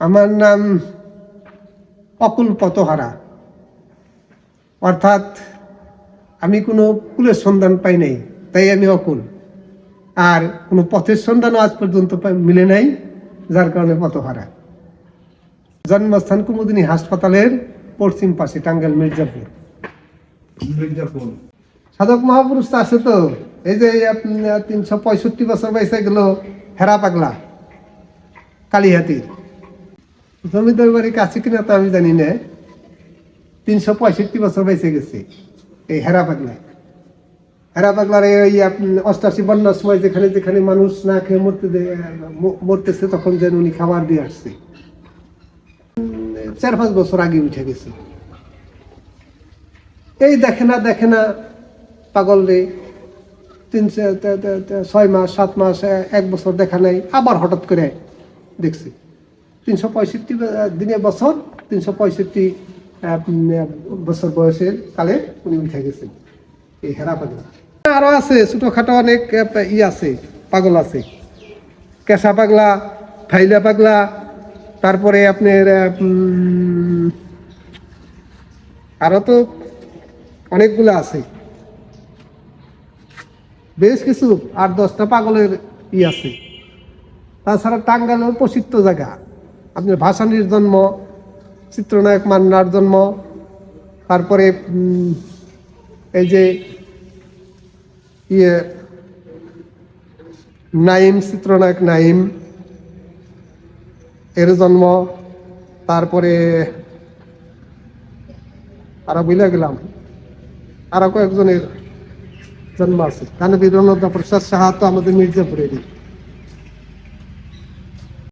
আমার নাম অকুল পতহারা। অর্থাৎ আমি কোনো কুলের সন্ধান পাই নাই তাই আমি অকুল। আর কোনো পথের সন্ধানও আজ পর্যন্ত মিলে নাই যার কারণে পতহারা। জন্মস্থান কুমুদিনী হাসপাতালের পশ্চিম পাশে টাঙ্গাইল মির্জাপুর। মির্জাপুর। সাধক মহাপুরুষ তো আছে তো এই যে তিনশো পঁয়ষট্টি বছর বয়সে গেল হেরা পাগলা কালীহাতির। জমিদার বাড়ি কাছে কিনা তো আমি জানি না। তিনশো পঁয়ষট্টি বছর বয়সে গেছে এই হেরা পাগলা। হেরা পাগলার এই অষ্টাশি বন্যার সময় যেখানে যেখানে মানুষ না খেয়ে মরতে মরতেছে তখন যেন উনি খাবার দিয়ে আসছে। চার পাঁচ বছর আগে উঠে গেছে। এই দেখে না দেখে না পাগল রে। তিন ছয় মাস, সাত মাস এক বছর দেখা নাই, আবার হঠাৎ করে দেখছি। তিনশো পঁয়ষট্টি দিনে বছর তিনশো পঁয়ষট্টি বছর বয়সের কালে উনি উঠে গেছেন। এই হেরা পাগল। আরও আছে, ছোটখাটো অনেক ই আছে, পাগল আছে। কেঁচা পাগলা, ফাইলা পাগলা, তারপরে আপনার আরও তো অনেকগুলো আছে। বেশ কিছু, আট দশটা পাগলের ই আছে। তাছাড়া টাঙ্গাইলের প্রসিদ্ধ জায়গা। আপনার ভাসানির জন্ম, চিত্রনায়ক মান্নার জন্ম, তারপরে এই যে ইয়ে নাইম, চিত্রনায়ক নাইম, এর জন্ম, তারপরে আরও বুঝলে গেলাম। আরও কয়েকজনের জন্ম আছে। কানবীর রণদা প্রসাদ সাহা তো আমাদের মির্জাপুরেরই।